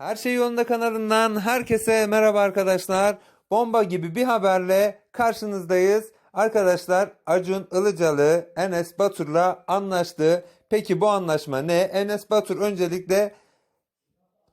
Her şey yolunda kanalından herkese merhaba arkadaşlar. Bomba gibi bir haberle karşınızdayız. Arkadaşlar Acun Ilıcalı Enes Batur'la anlaştı. Peki bu anlaşma ne? Enes Batur öncelikle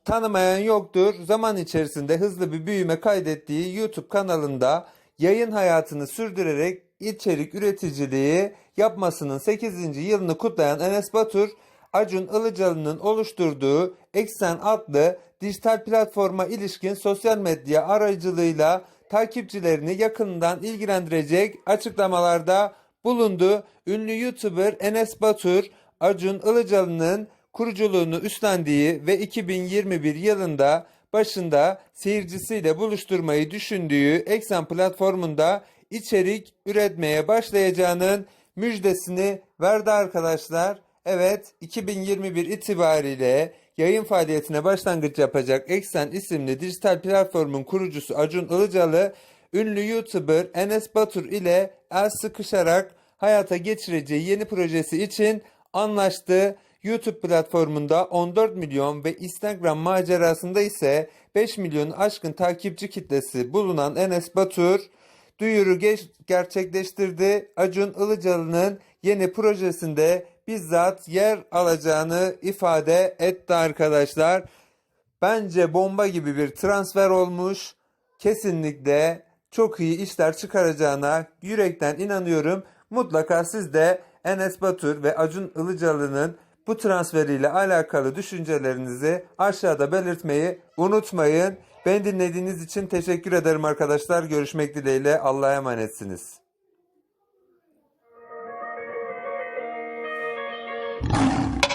tanımayan yoktur. Zaman içerisinde hızlı bir büyüme kaydettiği YouTube kanalında yayın hayatını sürdürerek içerik üreticiliği yapmasının 8. yılını kutlayan Enes Batur, Acun Ilıcalı'nın oluşturduğu Eksen adlı dijital platforma ilişkin sosyal medya aracılığıyla takipçilerini yakından ilgilendirecek açıklamalarda bulundu. Ünlü YouTuber Enes Batur, Acun Ilıcalı'nın kuruculuğunu üstlendiği ve 2021 yılında başında seyircisiyle buluşturmayı düşündüğü Eksen platformunda içerik üretmeye başlayacağının müjdesini verdi arkadaşlar. Evet 2021 itibariyle yayın faaliyetine başlangıç yapacak Eksen isimli dijital platformun kurucusu Acun Ilıcalı ünlü YouTuber Enes Batur ile el sıkışarak hayata geçireceği yeni projesi için anlaştı. YouTube platformunda 14 milyon ve Instagram macerasında ise 5 milyon aşkın takipçi kitlesi bulunan Enes Batur duyuru gerçekleştirdi. Acun Ilıcalı'nın yeni projesinde bizzat yer alacağını ifade etti arkadaşlar. Bence bomba gibi bir transfer olmuş. Kesinlikle çok iyi işler çıkaracağına yürekten inanıyorum. Mutlaka siz de Enes Batur ve Acun Ilıcalı'nın bu transferiyle alakalı düşüncelerinizi aşağıda belirtmeyi unutmayın. Beni dinlediğiniz için teşekkür ederim arkadaşlar. Görüşmek dileğiyle. Allah'a emanetsiniz. Thank you.